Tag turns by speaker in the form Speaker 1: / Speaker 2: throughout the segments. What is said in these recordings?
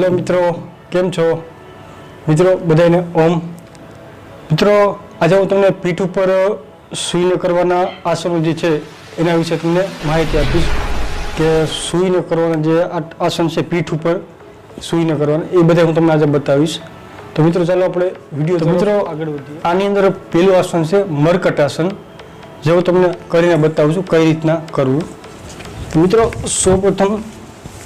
Speaker 1: Hello મિત્રો કેમ છો? મિત્રો બધાને ઓમ. મિત્રો આજે હું તમને પીઠ ઉપર સૂઈને કરવાના આસનો જે છે એના વિશે તમને માહિતી આપીશ કે સૂઈને કરવાના જે આસન છે પીઠ ઉપર સૂઈને કરવાના એ બધા હું તમને આજે બતાવીશ. તો મિત્રો ચાલો આપણે વીડિયો મિત્રો આગળ વધીએ. આની અંદર પહેલું આસન છે મરકટ આસન જે હું તમને કરીને બતાવું છું કઈ રીતના કરવું. તો મિત્રો સૌપ્રથમ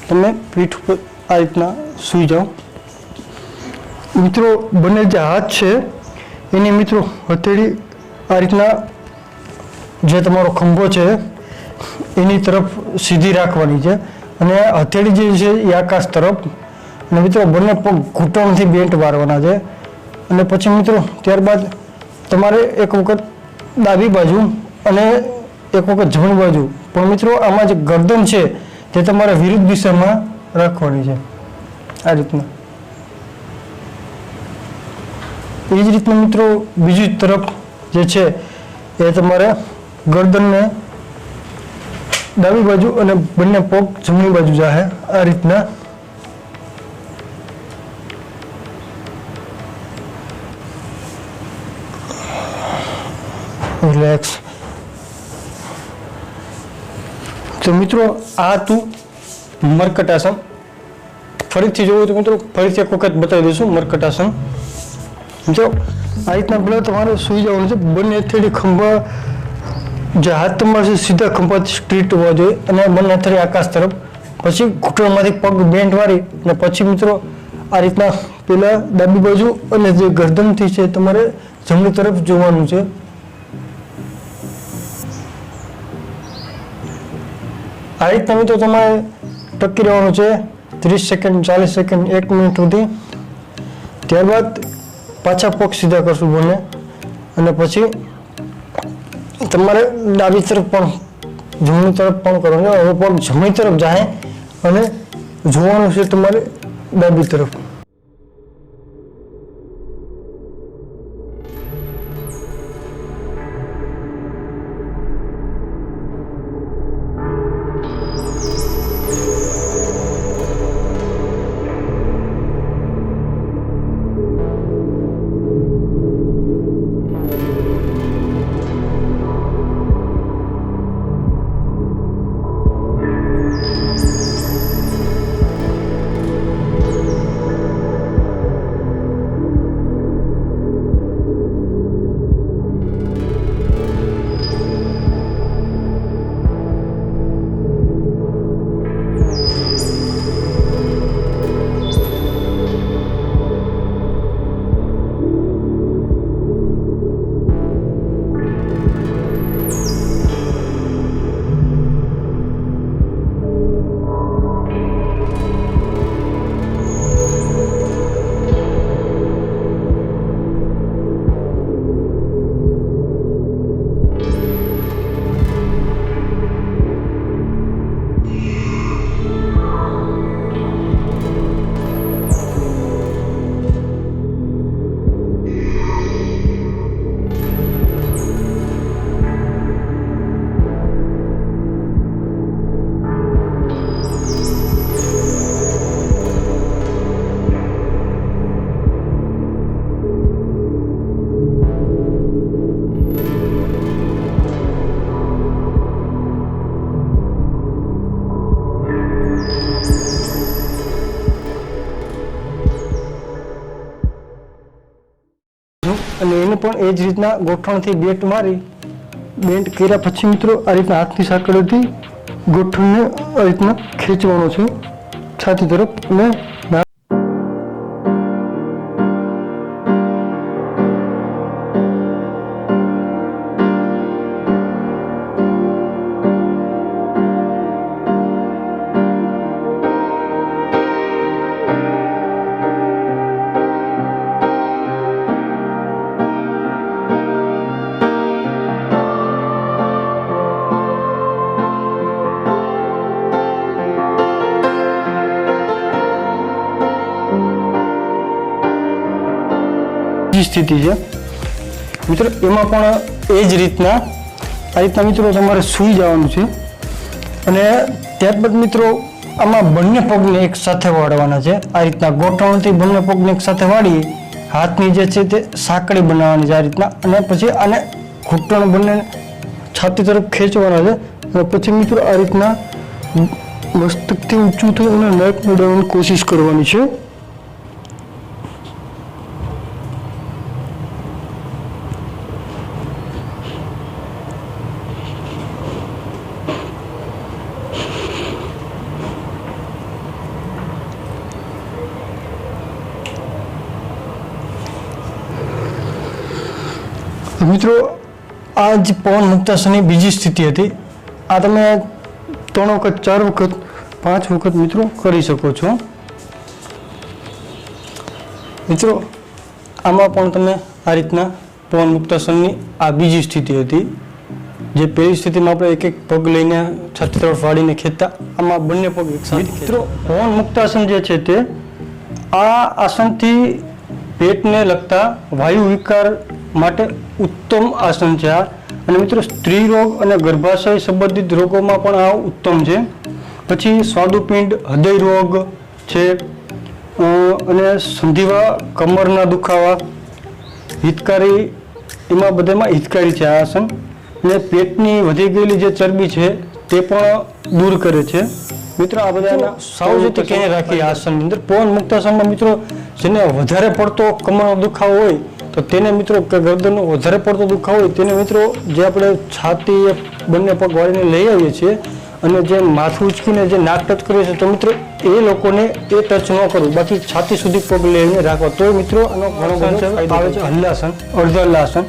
Speaker 1: તમે પીઠ ઉપર આ રીતના સૂઈ જાઓ. મિત્રો, બંને જે હાથ છે, એની મિત્રો હથેળી આ રીતના જે તમારો ખંભો છે, એની તરફ સીધી રાખવાની છે. અને હથેળી જે છે, એ આકાશ તરફ. અને મિત્રો, બંને પગ ઘૂંટણથી બેન્ટ વારવાના છે. અને પછી મિત્રો, ત્યારબાદ તમારે એક વખત ડાબી બાજુ અને એક વખત જમણી બાજુ. પણ મિત્રો, આમાં જે ગરદન છે, તે તમારે વિરુદ્ધ દિશામાં રાખવાની છે. આ રીતના. એ જ રીતના મિત્રો બીજી તરફ જે છે એ તમારે ગરદનને ડાબી બાજુ અને બંને પગ જમણી બાજુ જાહે. આ રીતના રિલેક્સ તો મિત્રો, આ હતું મરકટાસન. ફરીથી જોવું તો મિત્રો, ફરીથી એક વખત બતાવી દઈશું મરકટાસન. જો, આ રીતના પહેલાં તમારે સૂઈ જવાનું છે. બંને હથેળી ખંભા, જે હાથ તમારે છે, સીધા ખંભા સ્ટ્રીટ હોવા જોઈએ અને બંને હથેળી આકાશ તરફ. પછી ઘૂંટણમાંથી પગ બેન્ડ વાળી અને પછી મિત્રો, આ રીતના પેલા ડાબી બાજુ અને જે ગરદનથી છે, તમારે જમણી તરફ જોવાનું છે. આ રીતના મિત્રો, તમારે ટકી રહેવાનું છે ત્રીસ સેકન્ડ ચાલીસ સેકન્ડ એક મિનિટ સુધી. ત્યારબાદ પાછા પગ સીધા કરશું બંને. અને પછી તમારે ડાબી તરફ પણ, જમણી તરફ પણ કરવાનું. હવે પગ જમણી તરફ જાય અને જોવાનું છે તમારે ડાબી તરફ. રીતના ગોઠણથી બેટ મારી બેન્ટ કર્યા પછી મિત્રો આ રીતના હાથની સાંકળેથી ગોઠણને આ રીતના ખેંચવાનો છે. છાતી તરફ અને બીજી સ્થિતિ છે. મિત્રો, એમાં પણ એ જ રીતના આ રીતના મિત્રો તમારે સૂઈ જવાનું છે. અને ત્યારબાદ મિત્રો, આમાં બંને પગને એક સાથે વાળવાના છે. આ રીતના ગોઠવણથી બંને પગને એક સાથે વાળી હાથની જે છે તે સાંકળી બનાવવાની છે આ રીતના. અને પછી આને ઘૂંટણ બંને છાતી તરફ ખેંચવાના છે. અને પછી મિત્રો, આ રીતના મસ્તકથી ઊંચું થઈ અને નેક મેળવવાની કોશિશ કરવાની છે મિત્રો આ જ પવન મુક્તાસનની બીજી સ્થિતિ હતી. આ તમે ત્રણ વખત, ચાર વખત, પાંચ વખત મિત્રો કરી શકો છો. મિત્રો, આમાં પણ તમે આ રીતના પવન મુક્તાસનની આ બીજી સ્થિતિ હતી. જે પહેલી સ્થિતિમાં આપણે એક એક પગ લઈને છત્ર વાળીને ખેંચતા, આમાં બંને પગ એક મિત્રો, પવન મુક્તાસન જે છે તે આ આસનથી પેટને લગતા વાયુ વિકાર માટે ઉત્તમ આસન છે આ. અને મિત્રો સ્ત્રી રોગ અને ગર્ભાશય સંબંધિત રોગોમાં પણ આ ઉત્તમ છે. પછી સ્વાદુપિંડ હૃદય રોગ છે અને સંધિવા કમરના દુખાવા હિતકારી એમાં બધામાં હિતકારી છે આ આસન. અને પેટની વધી ગયેલી જે ચરબી છે તે પણ દૂર કરે છે. મિત્રો આ બધા સાવચેતી ક્યાંય રાખી આસનની અંદર. પવન મુક્તાસનમાં મિત્રો જેને વધારે પડતો કમરનો દુખાવો હોય તો તેને મિત્રો કે ગરદનનો વધારે પડતો દુખાવો હોય તેને મિત્રો જે આપણે છાતી બંને પગ વાળીને લઈ આવીએ છીએ અને જે માથું ઉચકીને જે નાક ટચ કરીએ છીએ તો મિત્રો એ લોકોને એ ટચ ન કરવું. બાકી છાતી સુધી પગ લઈને રાખવા. તો મિત્રો આનો ઘણો આવે છે હલ્લાસન. અર્ધ હલ્લાસન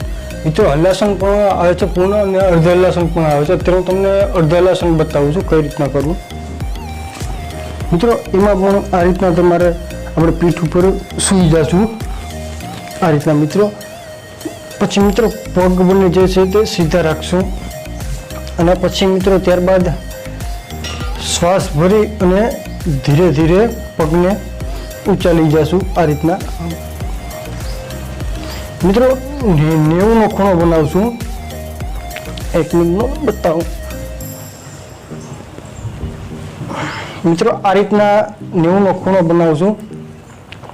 Speaker 1: મિત્રો હલ્લાસન પણ આવે છે પૂર્ણ અને અર્ધ હલ્લાસન પણ આવે છે. અત્યારે હું તમને અર્ધ હલ્લાસન બતાવું છું કઈ રીતના કરવું. મિત્રો એમાં પણ આ રીતના તમારે આપણે પીઠ ઉપર સૂઈ જશું. આ રીતના મિત્રો. પછી મિત્રો, પગ બંને જે છે તે સીધા રાખશું. અને પછી મિત્રો, ત્યારબાદ શ્વાસ ભરી અને ધીરે ધીરે પગને ઊંચા લઈ જશું આ રીતના. મિત્રો નેવુંનો ખૂણો બનાવશું. એક મિનિટનો બતાવું. મિત્રો, આ રીતના નેવુંનો ખૂણો બનાવશું.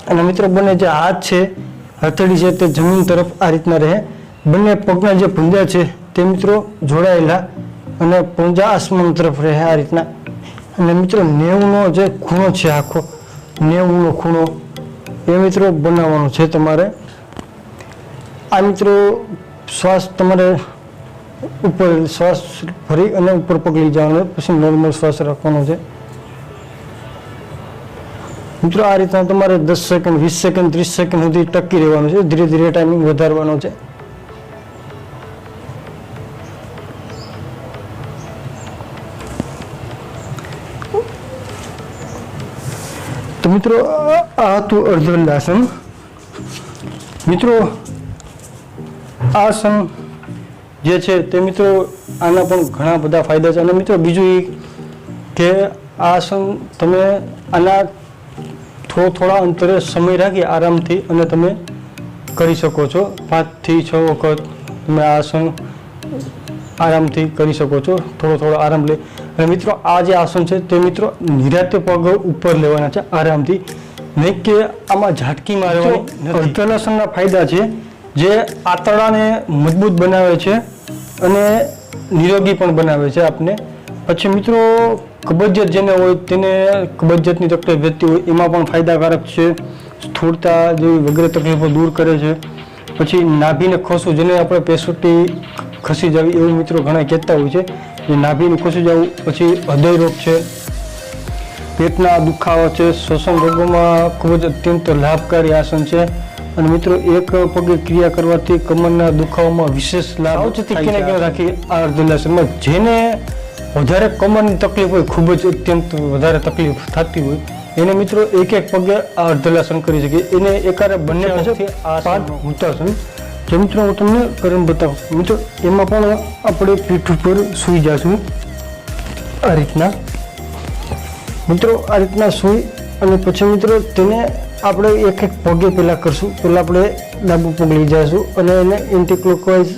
Speaker 1: અને મિત્રો, બંને જે હાથ છે હથેળી છે તે જમીન તરફ આ રીતના રહે. બંને પગના જે પૂંજા છે તે મિત્રો જોડાયેલા અને પૂંજા આસમાન તરફ રહે આ રીતના. અને મિત્રો નેવુંનો જે ખૂણો છે આખો, નેવુંનો ખૂણો એ મિત્રો બનાવવાનો છે તમારે. આ મિત્રો શ્વાસ તમારે ઉપર, શ્વાસ ભરી અને ઉપર પકડી જવાનો પછી નોર્મલ શ્વાસ રાખવાનો છે. મિત્રો, આ રીતના તમારે દસ સેકન્ડ વીસ સેકન્ડ ત્રીસ સેકન્ડ સુધી ટકી રહેવાનું છે. ધીરે ધીરે ટાઈમિંગ વધારવાનો છે. તો મિત્રો, આ- હતું અર્ધવલ્લાસન મિત્રો આસન જે છે તે મિત્રો, આના પણ ઘણા બધા ફાયદા છે. અને મિત્રો, બીજું એ કે આસન તમે આના થોડા થોડા અંતરે સમય રાખી આરામથી અને તમે કરી શકો છો. પાંચથી છ વખત તમે આ આસન આરામથી કરી શકો છો. થોડો થોડો આરામ લે. અને મિત્રો આ જે આસન છે તે મિત્રો નિરાતે પગ ઉપર લેવાના છે આરામથી. નહીં કે આમાં ઝાટકી મારવાની અર્ધલાસનના ફાયદા છે. જે આંતરડાને મજબૂત બનાવે છે અને નિરોગી પણ બનાવે છે આપને. પછી મિત્રો કબજિયાત જેને હોય તેને કબજિયાતની તકલીફ રહેતી હોય એમાં પણ ફાયદાકારક છે. સ્થૂળતા જેવી વગેરે તકલીફો દૂર કરે છે. પછી નાભીને ખસવું જેને આપણે પેસોટી ખસી જવી એવું મિત્રો ઘણા કહેતા હોય છે જે નાભીને ખસી જવું પછી હૃદય રોગ છે. પેટના દુખાવા છે. શ્વસન રોગોમાં ખૂબ જ અત્યંત લાભકારી આસન છે. અને મિત્રો એક પગે ક્રિયા કરવાથી કમરના દુખાવામાં વિશેષ લાભ સાવચેતી રાખી? આ અર્ધલાસનમાં જેને વધારે કમરની તકલીફ હોય ખૂબ જ અત્યંત વધારે તકલીફ થતી હોય એને મિત્રો એક એક પગે આ અર્ધલાસન કરી શકે એને એકારે બંને પાંચ ભૂતાસન જે મિત્રો હું તમને કરીને બતાવું. મિત્રો એમાં પણ આપણે પીઠ ઉપર સૂઈ જશું. આ રીતના. મિત્રો આ રીતના સૂઈ અને પછી મિત્રો તેને આપણે એક એક પગે પહેલાં કરશું. પહેલાં આપણે ડાબુ પગ લઈ જઈશું અને એને એન્ટી ક્લોકવાઇઝ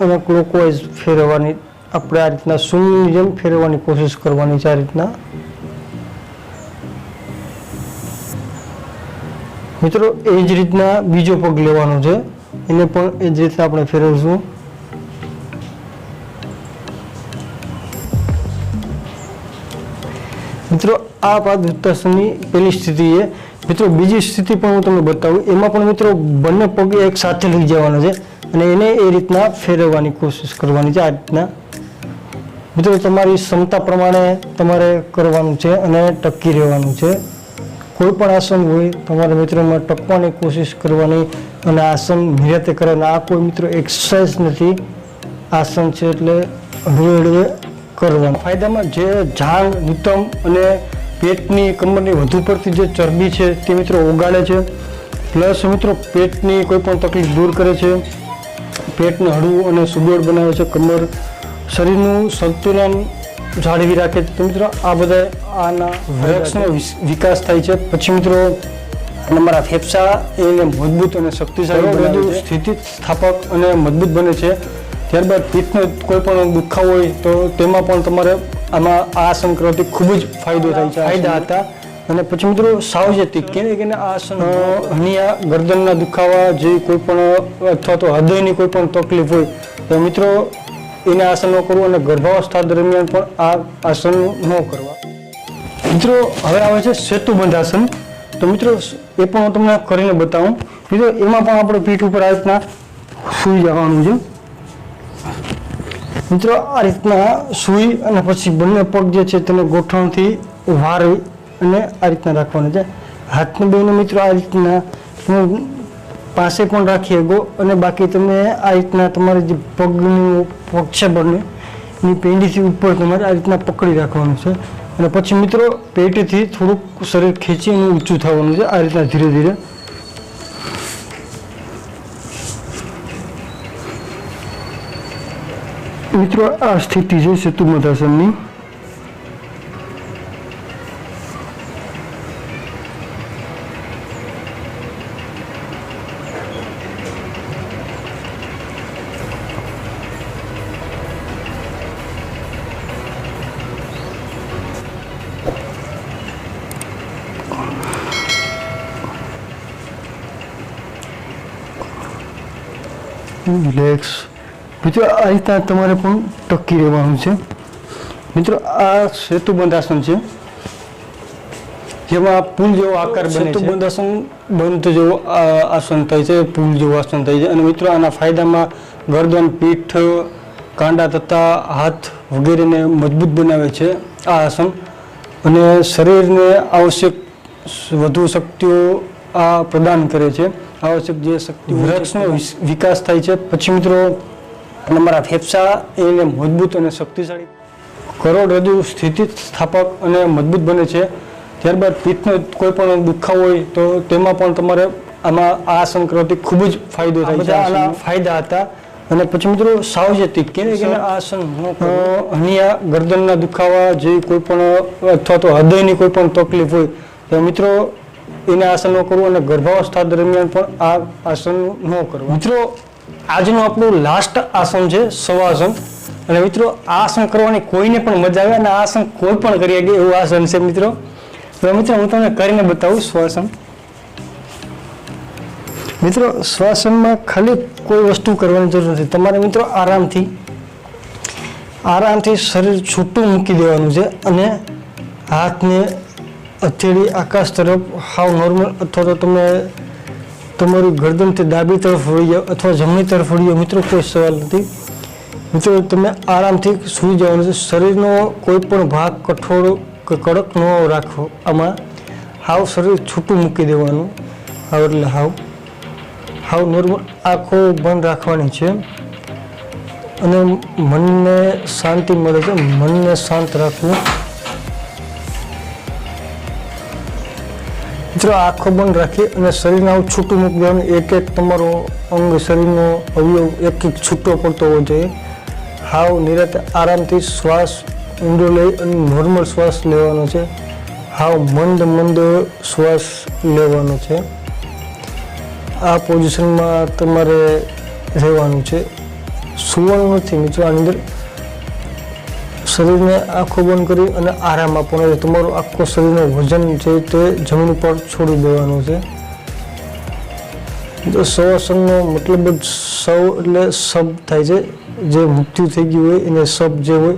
Speaker 1: અને ક્લોકવાઇઝ ફેરવવાની આપણે આ રીતના શૂન્યની જેમ ફેરવવાની કોશિશ કરવાની છે આ રીતના. મિત્રો, એ જ રીતના બીજો પગ લેવાનો છે. એને પણ એ જ રીતે આપણે ફેરવશું. મિત્રો, આ પાદ પાદની પહેલી સ્થિતિ છે. મિત્રો, બીજી સ્થિતિ પણ હું તમને બતાવું. એમાં પણ મિત્રો, બંને પગ એક સાથે લઈ જવાના છે અને એને એ રીતના ફેરવવાની કોશિશ કરવાની છે આ રીતના. મિત્રો, તમારી ક્ષમતા પ્રમાણે તમારે કરવાનું છે અને ટકી રહેવાનું છે. કોઈ પણ આસન હોય, તમારા મિત્રોમાં ટકવાની કોશિશ કરવાની અને આસન નિરાતે કરવાના. આ કોઈ મિત્રો એક્સરસાઇઝ નથી. આસન છે એટલે હળવે હળવે કરવાનું. ફાયદામાં જે જાંગ નિતમ અને પેટની કમરની વધુ પડતી જે ચરબી છે તે મિત્રો ઓગાળે છે. પ્લસ મિત્રો પેટની કોઈ પણ તકલીફ દૂર કરે છે. પેટને હળવું અને સુડોળ બનાવે છે. કમર શરીરનું સંતુલન જાળવી રાખે તો મિત્રો આ બધા આના વૃક્ષનો વિકાસ થાય છે. પછી મિત્રો તમારા ફેફસા એને મજબૂત અને શક્તિશાળી બધું સ્થિતિ સ્થાપક અને મજબૂત બને છે. ત્યારબાદ પીઠનો કોઈ પણ દુખાવો હોય તો તેમાં પણ તમારે આમાં આ આસન કરવાથી ખૂબ જ ફાયદો થાય છે. ફાયદા હતા. અને પછી મિત્રો સાવચેતી કેને કે આ આસન હનિયા ગરદનના દુખાવા જે કોઈ પણ અથવા તો હૃદયની કોઈ પણ તકલીફ હોય તો મિત્રો એને આસનો કરવું અને ગર્ભાવસ્થા દરમિયાન પણ આ આસન ન કરવા. મિત્રો, હવે આવે છે સેતુબંધ આસન તો મિત્રો, એ પણ હું તમને કરીને બતાવું. મિત્રો, એમાં પણ આપણે પીઠ ઉપર આ રીતના સૂઈ જવાનું છે. મિત્રો, આ રીતના સૂઈ અને પછી બંને પગ જે છે તેને ગોઠણથી વારવી અને આ રીતના રાખવાનું છે. હાથને બેને મિત્રો, આ રીતના પાસે પણ રાખી શકો અને બાકી તમે આ રીતના તમારે જે પગનું પગ છે બંને, એની પેંડીથી ઉપર તમારે આ રીતના પકડી રાખવાનું છે. અને પછી મિત્રો, પેટથી થોડુંક શરીર ખેંચીને ઊંચું થવાનું છે. આ રીતના ધીરે ધીરે. મિત્રો, આ સ્થિતિ છે સેતુમધાસનની રિલેક્સ મિત્રો આ રીતના તમારે પણ ટકી રહેવાનું છે. મિત્રો આ સેતુબંધ આસન છે જેમાં પુલ જેવો આકાર બને છે. સેતુબંધ આસન બંધ જેવો આસન થાય છે પુલ જેવું આસન થાય છે. અને મિત્રો આના ફાયદામાં ગરદન પીઠ કાંડા તથા હાથ વગેરેને મજબૂત બનાવે છે આ આસન. અને શરીરને આવશ્યક વધુ શક્તિઓ આ પ્રદાન કરે છે. આવશ્યક જે શક્તિ વૃક્ષનો વિકાસ થાય છે. પછી મિત્રો તમારા ફેફસા એને મજબૂત અને શક્તિશાળી કરોડરજ્જુ સ્થિતિ સ્થાપક અને મજબૂત બને છે. ત્યારબાદ પીઠનો કોઈ પણ દુખાવો હોય તો તેમાં પણ તમારે આમાં આ આસન ખૂબ જ ફાયદો થાય છે. આના ફાયદા હતા. અને પછી મિત્રો સાવચેતી કેવી કે આ આસન અહીંયા ગરદનના દુખાવા જેવી કોઈ પણ અથવા તો હૃદયની કોઈ પણ તકલીફ હોય તો મિત્રો એને આસન ન કરવું અને ગર્ભાવસ્થા દરમિયાન પણ આ આસન ન કરવું. મિત્રો, આજનું આપણું લાસ્ટ આસન છે સવાસન. અને મિત્રો, આ આસન કરવાની કોઈને પણ મજા આવે અને આ આસન કોઈ પણ કરી શકે એવું આસન છે, મિત્રો. તો મિત્રો, હું તમને કરીને બતાવું શ્વાસન મિત્રો શ્વાસનમાં ખાલી કોઈ વસ્તુ કરવાની જરૂર નથી. તમારે મિત્રો આરામથી આરામથી શરીર છૂટું મૂકી દેવાનું છે અને હાથને હથેળી આકાશ તરફ હાવ નોર્મલ અથવા તો તમે તમારી ગરદનથી ડાબી તરફ વળી જાઓ અથવા જમણી તરફ વળી જાઓ. મિત્રો, કોઈ સવાલ નથી. મિત્રો, તમે આરામથી સૂઈ જવાનું છે. શરીરનો કોઈ પણ ભાગ કઠોળ કે કડક ન રાખવો આમાં હાવ શરીર છૂટું મૂકી દેવાનું. હાવ એટલે હાવ. હાવ નોર્મલ આંખો બંધ રાખવાની છે. અને મનને શાંતિ મળે છે. મનને શાંત રાખવું. મિત્રો, આંખો બંધ રાખી અને શરીરને છૂટું મૂકી દેવાનું એક એક તમારો અંગ શરીરનો અવયવ એક એક છૂટો પડતો હોવો જોઈએ. હાવ નિરત આરામથી શ્વાસ ઊંડો લઈ અને નોર્મલ શ્વાસ લેવાનો છે. હાવ મંદ મંદ શ્વાસ લેવાનો છે. આ પોઝિશનમાં તમારે રહેવાનું છે. સુવાનું નથી મિત્રો, આની અંદર શરીરને આંખો બંધ કરી અને આરામ આપવાનો છે. તમારું આખું શરીરનું વજન છે તે જમીન પર છોડી દેવાનું છે.
Speaker 2: તો સવાસનનો મતલબ જ સવ એટલે સબ થાય છે. જે મૃત્યુ થઈ ગયું હોય એને સબ જે હોય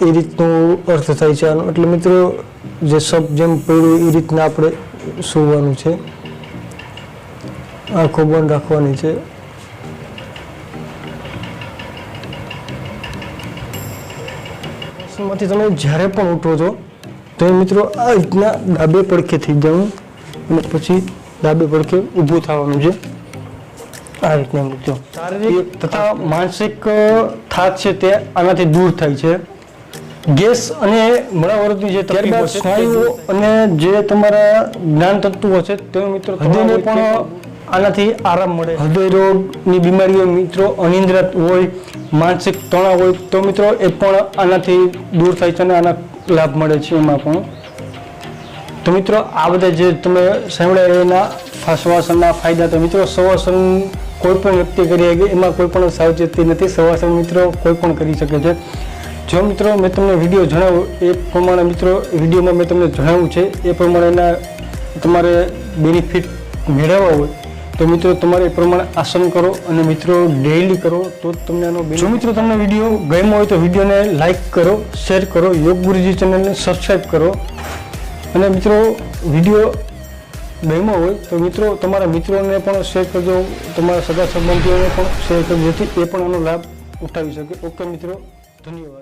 Speaker 2: એ રીતનો અર્થ થાય છે. આનો એટલે મિત્રો જે સબ જેમ પડ્યું એ રીતના આપણે સૂવાનું છે. આંખો બંધ રાખવાની છે. માંથી તમે જ્યારે પણ ઉઠો છો તો મિત્રો આ રીતના ડાબે પડખે થઈ જવું અને પછી ડાબે પડખે ઊભું થવાનું છે. આ રીતના મિત્રો.
Speaker 1: શારીરિક તથા માનસિક થાક છે તે આનાથી દૂર થાય છે. ગેસ અને મળાવરતની જે ત્યારબાદ સ્નાયુઓ અને જે તમારા જ્ઞાન તત્વો છે તે મિત્રો હૃદયને પણ આનાથી આરામ મળે. હૃદય રોગની બીમારીઓ મિત્રો અનિંદ્રત હોય, માનસિક તણાવ હોય, તો મિત્રો એ પણ આનાથી દૂર થાય છે અને આના લાભ મળે છે એમાં પણ. તો મિત્રો, આ બધા જે તમે સાંભળ્યા એના શ્વાસનના ફાયદા તો મિત્રો સવાસન કોઈ પણ વ્યક્તિ કરી શકે, એમાં કોઈ પણ સાવચેતી નથી. સવાસન મિત્રો કોઈ પણ કરી શકે છે. જો મિત્રો મેં તમને વીડિયો જણાવ્યો એ પ્રમાણે મિત્રો વિડીયોમાં મેં તમને જણાવ્યું છે, એ પ્રમાણેના તમારે બેનિફિટ મેળવવા હોય તો મિત્રો તમારે એ પ્રમાણે આસન કરો અને મિત્રો ડેઈલી કરો તો તમને આનો જો મિત્રો તમને વીડિયો ગમ્યો હોય તો વિડીયોને લાઇક કરો શેર કરો, યોગ ગુરુજી ચેનલને સબસ્ક્રાઈબ કરો. અને મિત્રો વીડિયો ગમ્યો હોય તો મિત્રો તમારા મિત્રોને પણ શેર કરજો, તમારા સગા સંબંધીઓને પણ શેર કરજો, જેથી એ પણ આનો લાભ ઉઠાવી શકે. ઓકે મિત્રો, ધન્યવાદ.